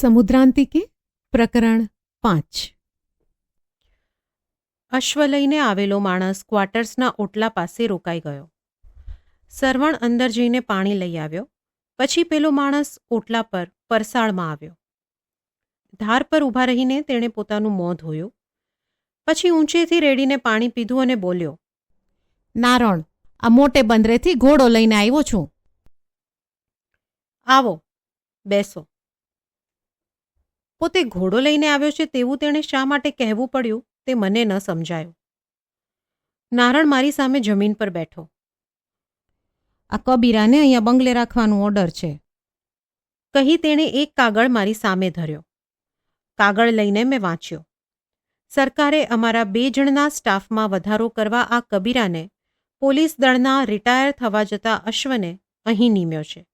સમુદ્રાંતિકે પ્રકરણ પાંચ. અશ્વ લઈને આવેલો માણસ ક્વાર્ટર્સના ઓટલા પાસે રોકાઈ ગયો. સરવણ અંદર જઈને પાણી લઈ આવ્યો. પછી પેલો માણસ ઓટલા પર પરસાળમાં આવ્યો. ધાર પર ઊભા રહીને તેણે પોતાનું મોં ધોયું. પછી ઊંચેથી રેડીને પાણી પીધું અને બોલ્યો નારણ આ મોટે બંદરેથી ઘોડો લઈને આવ્યો છું. આવો બેસો. પોતે ઘોડો લઈને આવ્યો છે તેવું તેણે શા માટે કહેવું પડ્યું તે મને ન સમજાયું. નારણ મારી સામે જમીન પર બેઠો. આ કબીરાને અહીંયા બંગલે રાખવાનું ઓર્ડર છે. કહી તેણે એક કાગળ મારી સામે ધર્યો. કાગળ લઈને મેં વાંચ્યો. સરકારે અમારા બે જણના સ્ટાફમાં વધારો કરવા આ કબીરાને પોલીસ દળના રિટાયર થવા જતા અશ્વને અહીં નીમ્યો છે.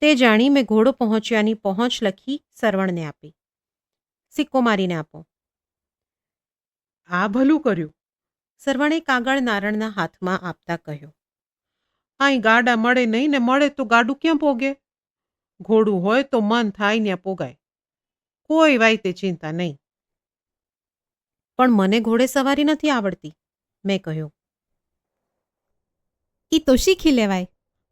તે જાણી મેં ઘોડો પહોંચ્યાની પહોંચ લખી સરવણને આપી. સિક્કો મારીને આપો. આ ભલું કર્યું. સરવણે કાગળ નારણના હાથમાં આપતા કહ્યું. અહીં ગાડા મળે નહીં ને મળે તો ગાડું ક્યાં પોગે? ઘોડું હોય તો મન થાય ત્યાં પોગાય. કોઈ વાયતે ચિંતા નહીં. પણ મને ઘોડે સવારી નથી આવડતી મેં કહ્યું. ઈ તો શીખી લેવાય.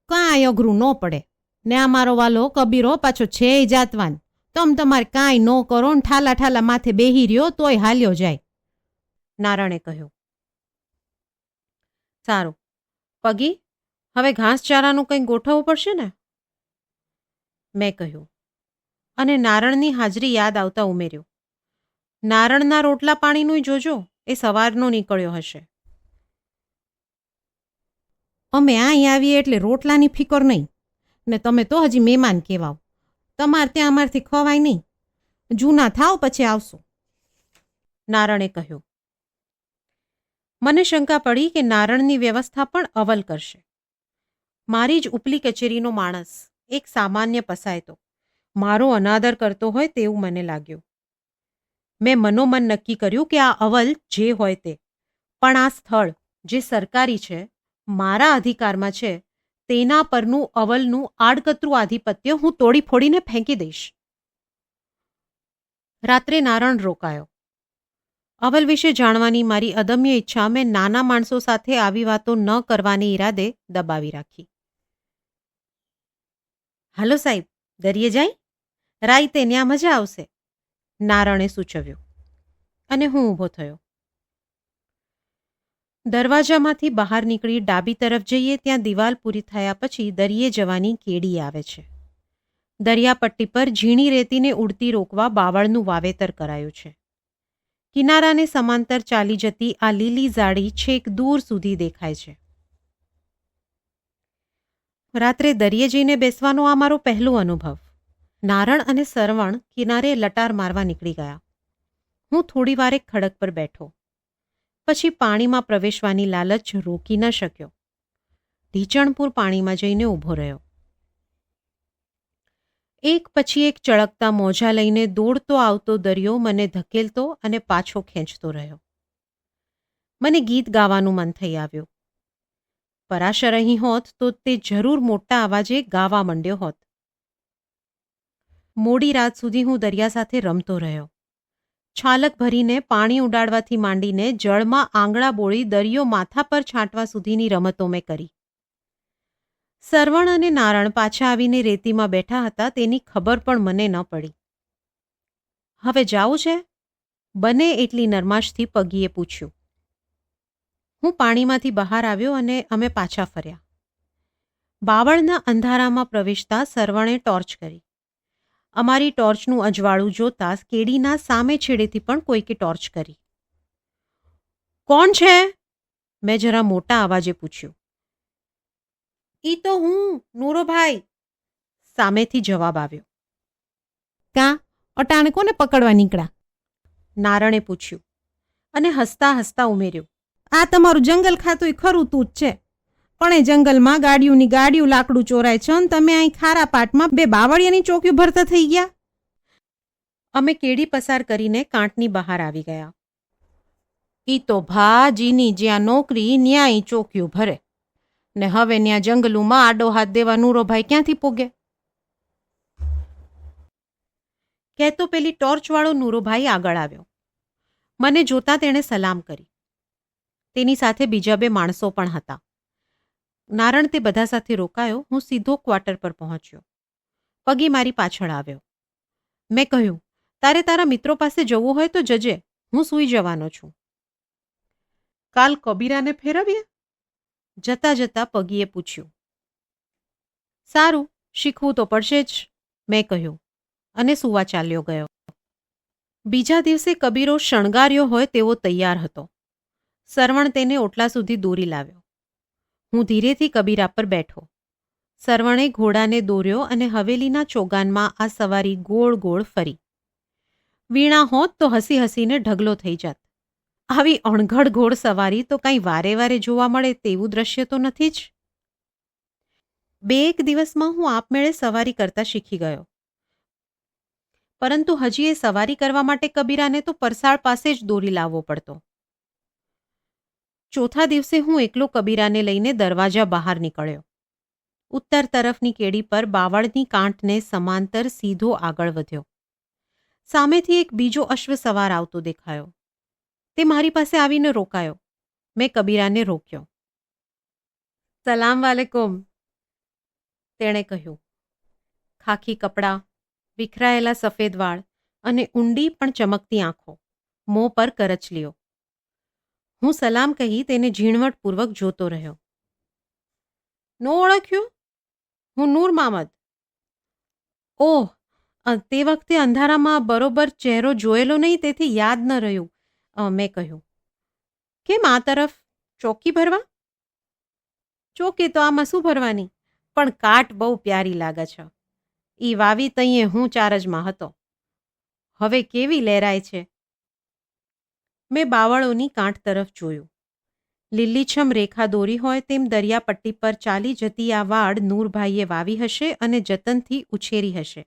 કાંઈ અઘરું ન પડે. ને આ મારો વાલો કબીરો પાછો છે જાતવાન. તમ તમારે કાંઈ ન કરો ને ઠાલા ઠાલા માથે બેહી રહ્યો તોય હાલ્યો જાય. નારણે કહ્યું, સારું, પગી, હવે ઘાસચારાનું કંઈ ગોઠવવું પડશે ને? મેં કહ્યું, અને નારણની હાજરી યાદ આવતા ઉમેર્યું, નારણના રોટલા પાણીનું જોજો, એ સવારનો નીકળ્યો હશે. અમે અહીં આવીએ એટલે રોટલાની ફિકર નહીં, ને તમે તો હજી મહેમાન કહેવાવ તમારે ત્યાં અમારથી ખવાય નહીં. જૂના થાવ, પછી આવશો. નારણે કહ્યું. મને શંકા પડી કે નારણની વ્યવસ્થા પણ અવલ કરશે. મારી જ ઉપલી કચેરીનો માણસ, એક સામાન્ય પસાયતો. મારો અનાદર કરતો હોય તેવું મને લાગ્યું. મેં મનોમન નક્કી કર્યું કે આ અવલ જે હોય તે. પણ આ સ્થળ, જે સરકારી છે, મારા અધિકારમાં છે તેના પરનું અવલનું આડકતરું આધિપત્ય હું તોડી ફોડીને ફેંકી દઈશ. રાત્રે નારણ રોકાયો. અવલ વિશે જાણવાની મારી અદમ્ય ઈચ્છા મેં નાના માણસો સાથે આવી વાતો ન કરવાની ઈરાદે દબાવી રાખી. હાલો સાહેબ, દરિયે જાય? રાઈતે ન્યા મજા આવશે, નારણે સૂચવ્યું. અને હું ઊભો થયો. દરવાજામાંથી બહાર નીકળી ડાબી તરફ જઈએ, ત્યાં દિવાલ પૂરી થયા પછી દરિયે જવાની કેડી આવે છે. દરિયાપટ્ટી પર ઝીણી રેતીને ઉડતી રોકવા બાવળનું વાવેતર કરાયું છે. કિનારાને સમાંતર ચાલી જતી આ લીલી ઝાડી છેક દૂર સુધી દેખાય છે. રાત્રે દરિયે જઈને બેસવાનો આ મારો પહેલો અનુભવ. નારણ અને સરવણ કિનારે લટાર મારવા નીકળી ગયા. હું થોડી વારે ખડક પર બેઠો. પછી પાણીમાં પ્રવેશવાની લાલચ રોકી ન શક્યો. ઢીચણપુર પાણીમાં જઈને ઊભો રહ્યો. એક પછી એક ચળકતા મોજા લઈને દોડતો આવતો દરિયો મને ધકેલતો અને પાછો ખેંચતો રહ્યો. મને ગીત ગાવાનું મન થઈ આવ્યું. પરાશર અહીં હોત તો તે જરૂર મોટા અવાજે ગાવા માંડ્યો હોત. મોડી રાત સુધી હું દરિયા સાથે રમતો રહ્યો. છાલક ભરીને પાણી ઉડાડવાથી માંડીને જળમાં આંગળા બોળી દરિયો માથા પર છાંટવા સુધીની રમતો મેં કરી. સરવણ અને નારણ પાછા આવીને રેતીમાં બેઠા હતા તેની ખબર પણ મને ન પડી. હવે જાવું છે? બને એટલી નરમાશથી પગીએ પૂછ્યું. હું પાણીમાંથી બહાર આવ્યો અને અમે પાછા ફર્યા. બાવળના અંધારામાં પ્રવેશતા સરવણે ટોર્ચ કરી. અમારી ટોર્ચનું અજવાળું જોતા કેડીના સામે છેડેથી પણ કોઈકે ટોર્ચ કરી. કોણ છે? મેં જરા મોટા અવાજે પૂછ્યું. ઈ તો હું નૂરોભાઈ. સામેથી જવાબ આવ્યો. કાં અટાણે કોને પકડવા નીકળ્યા? નારણે પૂછ્યું અને હસતા હસતા ઉમેર્યું. આ તમારું જંગલ ખાતું ખરું તું જ છે. પણ એ જંગલમાં ગાડીઓની ગાડીઓ લાકડું ચોરાય છે અને તમે અહીં ખારા પાટમાં બે બાવળિયાની ચોકીઓ ભરતા થઈ ગયા? અમે કેડી પસાર કરીને કાંટની બહાર આવી ગયા. ઈ તો ભાજીની જ્યાં નોકરી, ન્યાય ચોકીઓ ભરે. ને હવે ન્યા જંગલુમાં આડો હાથ દેવા નૂરોભાઈ ક્યાંથી પોગે? કહેતો પેલી ટોર્ચવાળો નૂરોભાઈ આગળ આવ્યો. મને જોતા તેણે સલામ કરી. તેની સાથે બીજા બે માણસો પણ હતા. નારણ તે બધા સાથે રોકાયો, હું સીધો ક્વાર્ટર પર પહોંચ્યો. પગી મારી પાછળ આવ્યો. મેં કહ્યું, તારે તારા મિત્રો પાસે જવું હોય તો જજે, હું સૂઈ જવાનો છું. કાલ કબીરાને ફેરવીએ? જતા જતા પગીએ પૂછ્યું. સારું, શીખવું તો પડશે જ, મેં કહ્યું, અને સુવા ચાલ્યો ગયો. બીજા દિવસે કબીરો શણગાર્યો હોય તેવો તૈયાર હતો. સરવણ તેને ઓટલા સુધી દોરી લાવ્યો. હું ધીરેથી કબીરા પર બેઠો. સરવણે ઘોડાને દોર્યો અને હવેલીના ચોગાનમાં આ સવારી ગોળ ગોળ ફરી. વીણા હોત તો હસી હસીને ઢગલો થઈ જાત. આવી અણઘડ ઘોડ સવારી તો કંઈ વારે વારે જોવા મળે તેવું દ્રશ્ય તો નથી જ. બે એક દિવસમાં હું આપમેળે સવારી કરતા શીખી ગયો. પરંતુ હજી એ સવારી કરવા માટે કબીરાને તો પરસાળ પાસે જ દોરી લાવવો પડતો. ચોથા દિવસે હું એકલો કબીરાને લઈને દરવાજા બહાર નીકળ્યો. ઉત્તર તરફની કેડી પર બાવળની કાંઠને સમાંતર સીધો આગળ વધ્યો. સામેથી એક બીજો અશ્વ સવાર આવતો દેખાયો. તે મારી પાસે આવીને રોકાયો. મેં કબીરાને રોક્યો. સલામ વાલેકુમ, તેણે કહ્યું. ખાખી કપડાં, વિખરાયેલા સફેદ વાળ અને ઊંડી પણ ચમકતી આંખો. મોં પર કરચલીઓ હું સલામ કહી તેને ઝીણવટપૂર્વક જોતો રહ્યો. નો ઓળખ્યું? હું નૂર મામદ. ઓહ તે વખતે અંધારામાં બરોબર ચહેરો જોયેલો નહીં, તેથી યાદ ન રહ્યું મેં કહ્યું. કેમ આ તરફ? ચોકી ભરવા? ચોકી તો આમાં શું ભરવાની, પણ કાટ બહુ પ્યારી લાગે છે. ઈ વાવી તઈએ હું ચારજમાં હતો. હવે કેવી લહેરાય છે? મેં બાવળોની કાંઠ તરફ જોયું. લીલીછમ રેખા દોરી હોય તેમ દરિયાપટ્ટી પર ચાલી જતી આ વાડ નૂરભાઈએ વાવી હશે અને જતનથી ઉછેરી હશે.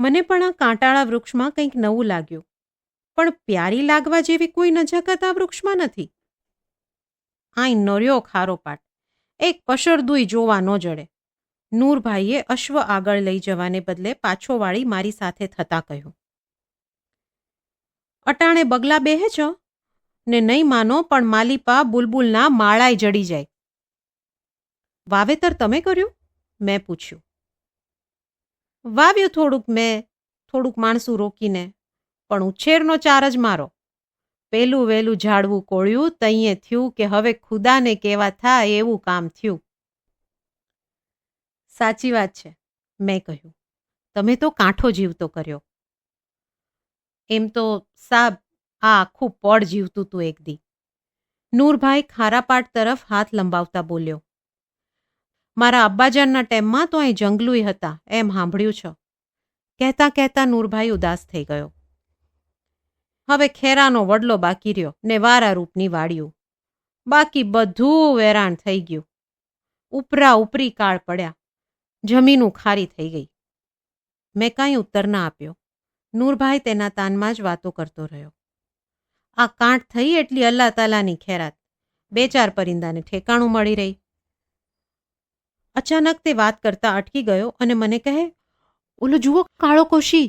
મને પણ આ કાંટાળા વૃક્ષમાં કંઈક નવું લાગ્યું. પણ પ્યારી લાગવા જેવી કોઈ નજાકત આ વૃક્ષમાં નથી. આઈ નર્યો ખારો પાટ. એક પશરદુઈ જોવા ન જડે. નૂરભાઈએ અશ્વ આગળ લઈ જવાને બદલે પાછો વાળી મારી સાથે થતા કહ્યું. અટાણે બગલા બેહે છો? ને નહીં માનો, પણ માલીપા બુલબુલના માળાય જડી જાય. વાવેતર તમે કર્યું? મેં પૂછ્યું. વાવ્યું થોડુંક મેં, થોડુંક માણસું રોકીને, પણ ઉછેરનો ચાર જ મારો. પેલું વેલું ઝાડવું કોળ્યું, તઈએ થયું કે હવે ખુદાને કેવા થાય એવું કામ થયું. સાચી વાત છે, મેં કહ્યું. તમે તો કાંઠો જીવતો કર્યો. એમ તો સાબ, આ આખું પડ જીવતું તું એક દી. નૂરભાઈ ખારાપાટ તરફ હાથ લંબાવતા બોલ્યો, મારા અબ્બાજાનના ટેમમાં તો અહીં જંગલુય હતા, એમ સાંભળ્યું છે. કહેતા કહેતા નૂરભાઈ ઉદાસ થઈ ગયો. હવે ખેરાનો વડલો બાકી રહ્યો, ને વારા રૂપની વાડિયું બાકી બધું વેરાણ થઈ ગયું. ઉપરા ઉપરી કાળ પડ્યા. જમીનું ખારી થઈ ગઈ. મેં કાંઈ ઉત્તર ના આપ્યો. નૂરભાઈ તેના તાનમાં જ વાતો કરતો રહ્યો. આ કાંઠ થઈ એટલી અલ્લાહ તાલાની ખેરાત. બે ચાર પરિંદાને ઠેકાણું મળી રહી. અચાનક તે વાત કરતા અટકી ગયો અને મને કહે, ઓલો જુઓ કાળો કોશી.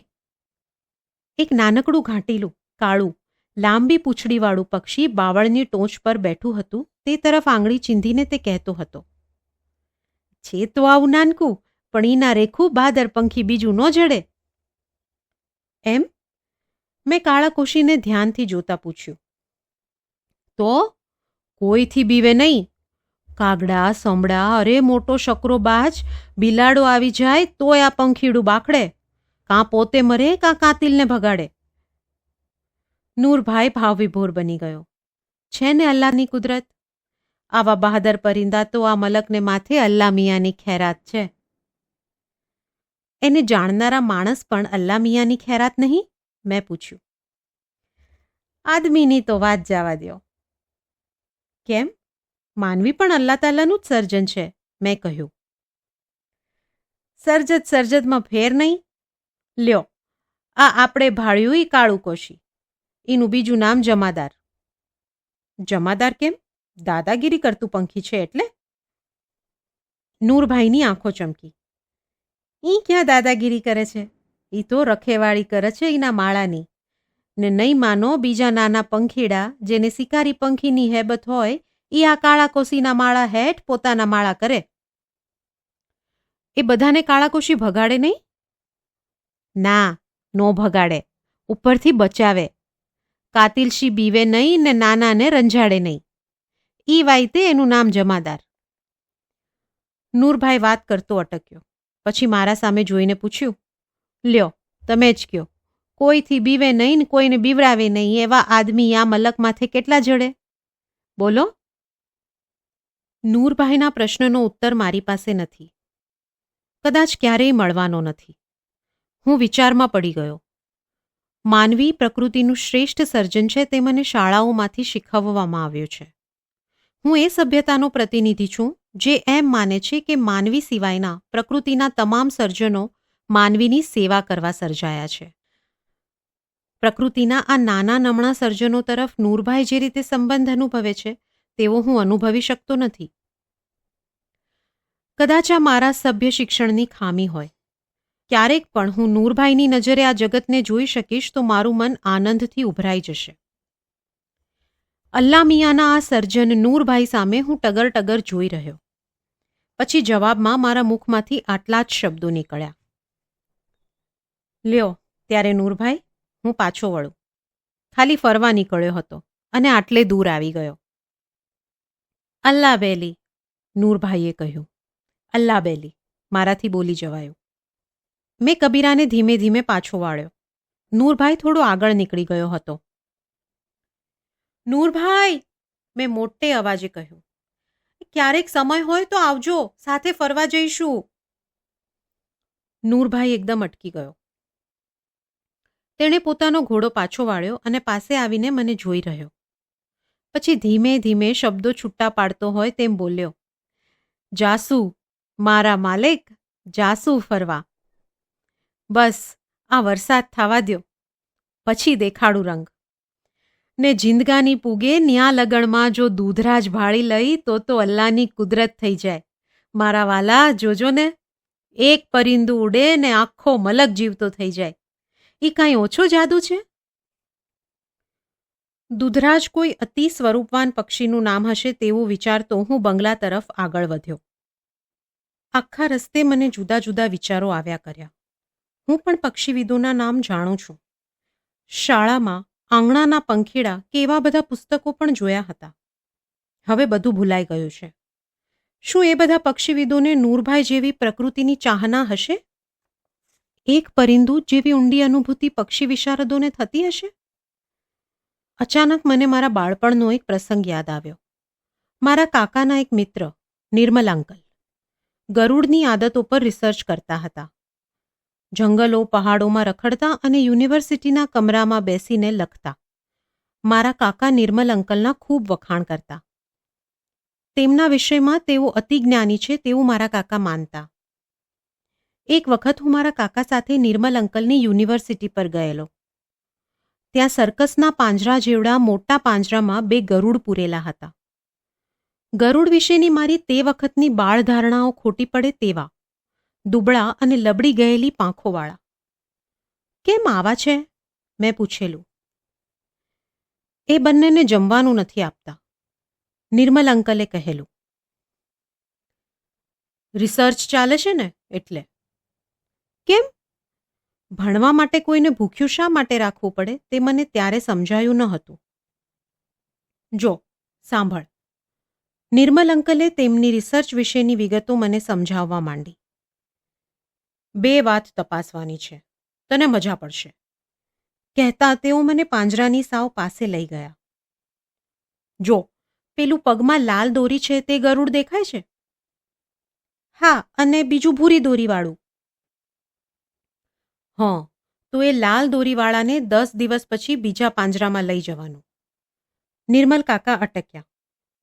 એક નાનકડું ઘાંટીલું, કાળું, લાંબી પૂંછડીવાળું પક્ષી બાવળની ટોચ પર બેઠું હતું, તે તરફ આંગળી ચીંધીને તે કહેતો હતો, છે તો આવું નાનકું, પણ ઈના રેખું બાદર પંખી બીજું ન જડે. એમ? મેં કાળા કોશીને ધ્યાનથી જોતા પૂછ્યું. તો? કોઈથી બીવે નહીં? કાગડા સંભળા અરે મોટો શકરો બાજ, બિલાડો આવી જાય તોય આ પંખીડું બાખડે. કાં પોતે મરે, કાં કાતિલને ભગાડે. નૂરભાઈ ભાવવિભોર બની ગયો. છે ને અલ્લાહની કુદરત? આવા બહાદર પરિંદા તો આ મલકને માથે અલ્લા મિયાની ખેરાત છે. એને જાણનારા માણસ પણ અલ્લા મિયાની ખેરાત નહીં? મેં પૂછ્યું. આદમીની તો વાત જવા દ્યો. કેમ? માનવી પણ અલ્લાહ તાલાનું જ સર્જન છે, મેં કહ્યું. સર્જત સર્જતમાં ફેર નહીં? લ્યો, આ આપણે ભાળ્યું ઈ કાળું કોશી. એનું બીજું નામ જમાદાર. જમાદાર કેમ? દાદાગીરી કરતું પંખી છે એટલે? નૂરભાઈની આંખો ચમકી. ઈ ક્યાં દાદાગીરી કરે છે? એ તો રખેવાળી કરે છે એના માળાની. ને નહીં માનો બીજા નાના પંખીડા, જેને શિકારી પંખીની હેબત હોય એ આ કાળા કોશીના માળા હેઠ પોતાના માળા કરે. એ બધાને કાળાકોશી ભગાડે નહીં? ના, નો ભગાડે. ઉપરથી બચાવે. કાતિલશી બીવે નહીં ને નાનાને રંજાડે નહીં. ઈ વાયતે એનું નામ જમાદાર. નૂરભાઈ વાત કરતો અટક્યો. પછી મારા સામે જોઈને પૂછ્યું, લ્યો, તમે જ કયો, કોઈથી બીવે નહીં ને કોઈને બીવડાવે નહીં એવા આદમી આ મલક માથે કેટલા જડે? બોલો. નૂરભાઈના પ્રશ્નનો ઉત્તર મારી પાસે નથી. કદાચ ક્યારેય મળવાનો નથી. હું વિચારમાં પડી ગયો. માનવી પ્રકૃતિનું શ્રેષ્ઠ સર્જન છે તે મને શાળાઓમાંથી શીખવવામાં આવ્યું છે. હું એ સભ્યતાનો પ્રતિનિધિ છું જે એમ માને છે કે માનવી સિવાયના પ્રકૃતિના તમામ સર્જનો માનવીની સેવા કરવા સર્જાયા છે. પ્રકૃતિના આ નાના નમણા સર્જનો તરફ નૂરભાઈ જે રીતે સંબંધ અનુભવે છે, તેવો હું અનુભવી શકતો નથી. કદાચ આ મારા સભ્ય શિક્ષણની ખામી હોય. ક્યારેક પણ હું નૂરભાઈની નજરે આ જગતને જોઈ શકીશ તો મારું મન આનંદથી ઉભરાઈ જશે. અલ્લા મિયાના આ સર્જન નૂરભાઈ સામે હું ટગર ટગર જોઈ રહ્યો. પછી જવાબમાં મારા મુખમાંથી આટલા જ શબ્દો નીકળ્યા. લ્યો, ત્યારે નૂરભાઈ, હું પાછો વળું. ખાલી ફરવા નીકળ્યો હતો અને આટલે દૂર આવી ગયો. અલ્લા બેલી, નૂરભાઈએ કહ્યું. અલ્લા બેલી, મારાથી બોલી જવાયું. મેં કબીરાને ધીમે ધીમે પાછો વાળ્યો. નૂરભાઈ થોડો આગળ નીકળી ગયો હતો. નૂરભાઈ, મેં મોટે અવાજે કહ્યું. ક્યારેક સમય હોય તો આવજો, સાથે ફરવા જઈશું. નૂરભાઈ એકદમ અટકી ગયો. તેણે પોતાનો ઘોડો પાછો વાળ્યો અને પાસે આવીને મને જોઈ રહ્યો. પછી ધીમે ધીમે શબ્દો છૂટા પાડતો હોય તેમ બોલ્યો. જાસુ, મારા માલિક, જાસુ ફરવા. બસ, આ વરસાદ થવા દ્યો. પછી દેખાડું રંગ. ને જિંદગાની પૂગે ન્યા લગણમાં જો દૂધરાજ ભાળી લઈ તો તો અલ્લાહની કુદરત થઈ જાય. મારા વાલા, જોજો ને. એક પરિંદુ ઉડે ને આખો મલક જીવતો થઈ જાય. એ કાંઈ ઓછો જાદુ છે? દૂધરાજ કોઈ અતિ સ્વરૂપવાન પક્ષીનું નામ હશે તેવું વિચારતો હું બંગલા તરફ આગળ વધ્યો. આખા રસ્તે મને જુદા જુદા વિચારો આવ્યા કર્યા. હું પણ પક્ષીવિદોના નામ જાણું છું. શાળામાં આંગણાના પંખીડા કે એવા બધા પુસ્તકો પણ જોયા હતા. હવે બધું ભૂલાઈ ગયું છે. શું એ બધા પક્ષીવિદોને નૂરભાઈ જેવી પ્રકૃતિની ચાહના હશે? એક પરિંદુ જેવી ઊંડી અનુભૂતિ પક્ષી વિશારદોને થતી હશે? અચાનક મને મારા બાળપણનો એક પ્રસંગ યાદ આવ્યો. મારા કાકાના એક મિત્ર નિર્મલાંકલ ગરુડની આદતો પર રિસર્ચ કરતા હતા. જંગલો પહાડોમાં રખડતા અને યુનિવર્સિટીના કમરામાં બેસીને લખતા. મારા કાકા નિર્મલ અંકલના ખૂબ વખાણ કરતા. તેમના વિષયમાં તેઓ અતિજ્ઞાની છે તેવું મારા કાકા માનતા. એક વખત હું મારા કાકા સાથે નિર્મલ અંકલની યુનિવર્સિટી પર ગયેલો. ત્યાં સર્કસના પાંજરા જેવડા મોટા પાંજરામાં બે ગરુડ પૂરેલા હતા. ગરુડ વિશેની મારી તે વખતની બાળ ધારણાઓ ખોટી પડે તેવા. દુબળા અને લબડી ગયેલી પાંખોવાળા. કેમ આવા છે? મેં પૂછેલું. એ બંનેને જમવાનું નથી આપતા, નિર્મલ અંકલે કહેલું. રિસર્ચ ચાલે છે ને એટલે. કેમ? ભણવા માટે કોઈને ભૂખ્યું શા માટે રાખવું પડે? તે મને ત્યારે સમજાયું ન હતું. જો, સાંભળ. નિર્મલ અંકલે તેમની રિસર્ચ વિશેની વિગતો મને સમજાવવા માંડી. બે વાત તપાસવાની છે. તને મજા પડશે. કહેતા તેઓ મને પાંજરાની સાવ પાસે લઈ ગયા. જો, પેલું પગમાં લાલ દોરી છે તે ગરુડ દેખાય છે? હા, અને બીજું ભૂરી દોરીવાળું. હં, તો એ લાલ દોરીવાળાને દસ દિવસ પછી બીજા પાંજરામાં લઈ જવાનું. નિર્મલ કાકા અટક્યા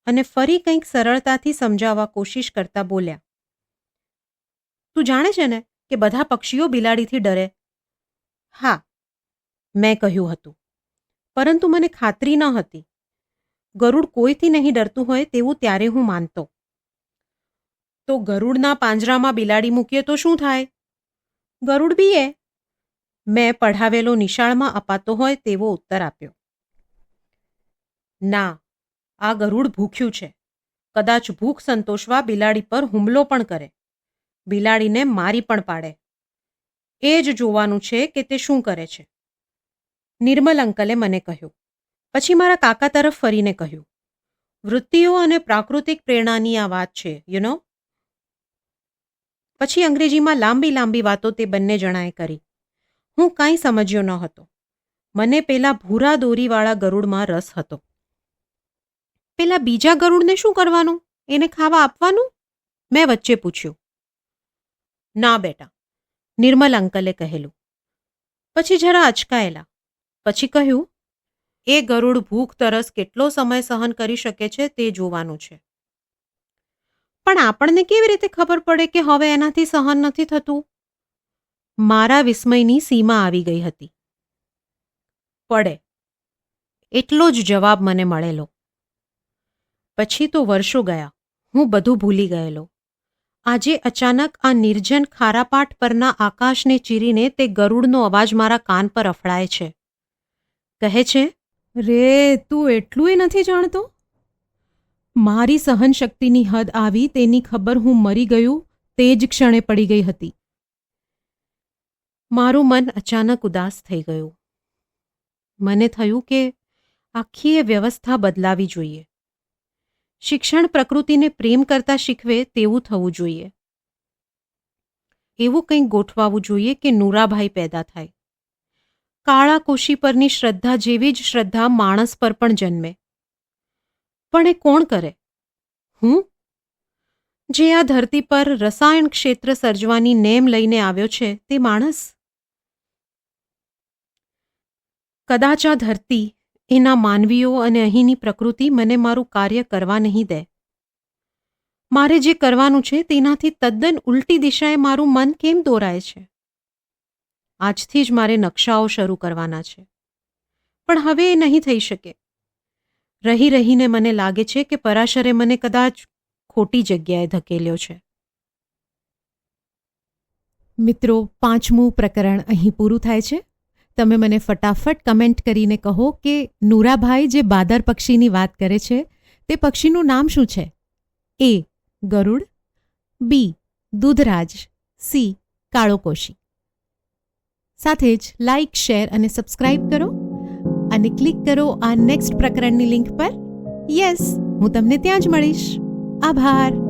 અને ફરી કંઈક સરળતાથી સમજાવવા કોશિશ કરતા બોલ્યા. તું જાણે છે ને કે બધા પક્ષીઓ બિલાડીથી ડરે? હા, મેં કહ્યું હતું. પરંતુ મને ખાતરી ન હતી. ગરુડ કોઈથી નહીં ડરતું હોય તેવું ત્યારે હું માનતો. તો ગરુડના પાંજરામાં બિલાડી મૂકીએ તો શું થાય? ગરુડ બીએ. મેં પઢાવેલો નિશાળમાં અપાતો હોય તેવો ઉત્તર આપ્યો. ના, આ ગરુડ ભૂખ્યું છે. કદાચ ભૂખ સંતોષવા બિલાડી પર હુમલો પણ કરે. બિલાડીને મારી પણ પાડે. એ જ જોવાનું છે કે તે શું કરે છે. નિર્મલ અંકલે મને કહ્યું. પછી મારા કાકા તરફ ફરીને કહ્યું. વૃત્તિઓ અને પ્રાકૃતિક પ્રેરણાની આ વાત છે યુ નો પછી અંગ્રેજીમાં લાંબી લાંબી વાતો તે બંને જણાએ કરી. હું કાંઈ સમજ્યો ન હતો. મને પેલા ભૂરા દોરીવાળા ગરુડમાં રસ હતો. પેલા બીજા ગરુડને શું કરવાનું? એને ખાવા આપવાનું? મેં વચ્ચે પૂછ્યું. ના બેટા, નિર્મલ અંકલે કહેલું. પછી જરા અચકાયેલા. પછી કહ્યું, એ ગરુડ ભૂખ તરસ કેટલો સમય સહન કરી શકે છે તે જોવાનું છે. પણ આપણને કેવી રીતે ખબર પડે કે હવે એનાથી સહન નથી થતું? મારા વિસ્મયની સીમા આવી ગઈ હતી. પડે. એટલો જ જવાબ મને મળેલો. પછી તો વર્ષો ગયા. હું બધું ભૂલી ગયેલો. આજે અચાનક આ નિર્જન ખારાપાટ પરના આકાશને ચીરીને તે ગરુડનો અવાજ મારા કાન પર અફડાય છે. કહે છે રે તું એટલું નથી જાણતો? મારી સહનશક્તિની હદ આવી તેની ખબર હું મરી ગયું તે જ ક્ષણે પડી ગઈ હતી. મારું મન અચાનક ઉદાસ થઈ ગયું. મને થયું કે આખી એ વ્યવસ્થા બદલાવી જોઈએ. શિક્ષણ પ્રકૃતિને પ્રેમ કરતા શીખવે તેવું થવું જોઈએ. એવું કંઈક ગોઠવાવું જોઈએ કે નૂરાભાઈ પેદા થાય. કાળા કોશી પરની શ્રદ્ધા જેવી જ શ્રદ્ધા માણસ પર પણ જન્મે. પણ એ કોણ કરે? હું? જે આ ધરતી પર રસાયણ ક્ષેત્ર સર્જવાની નેમ લઈને આવ્યો છે, તે માણસ? કદાચ આ ધરતી એના માનવીઓ અને અહીંની પ્રકૃતિ મને મારું કાર્ય કરવા નહીં દે. મારે જે કરવાનું છે તેનાથી તદ્દન ઉલટી દિશાએ મારું મન કેમ દોરાય છે? આજથી જ મારે નકશાઓ શરૂ કરવાના છે. પણ હવે એ નહીં થઈ શકે. રહી રહીને મને લાગે છે કે પરાશરે મને કદાચ ખોટી જગ્યાએ ધકેલ્યો છે. મિત્રો, પાંચમું પ્રકરણ અહીં પૂરું થાય છે. તમે મને ફટાફટ કમેન્ટ કરીને કહો કે નૂરાભાઈ જે બાદર પક્ષીની વાત કરે છે, તે પક્ષીનું નામ શું છે? એ, ગરુડ, બી, દૂધરાજ, સી, કાળોકોશી. સાથે જ લાઇક શેર અને સબસ્ક્રાઇબ કરો અને ક્લિક કરો આ નેક્સ્ટ પ્રકરણની લિંક પર. યસ હું તમને ત્યાં જ મળીશ. આભાર.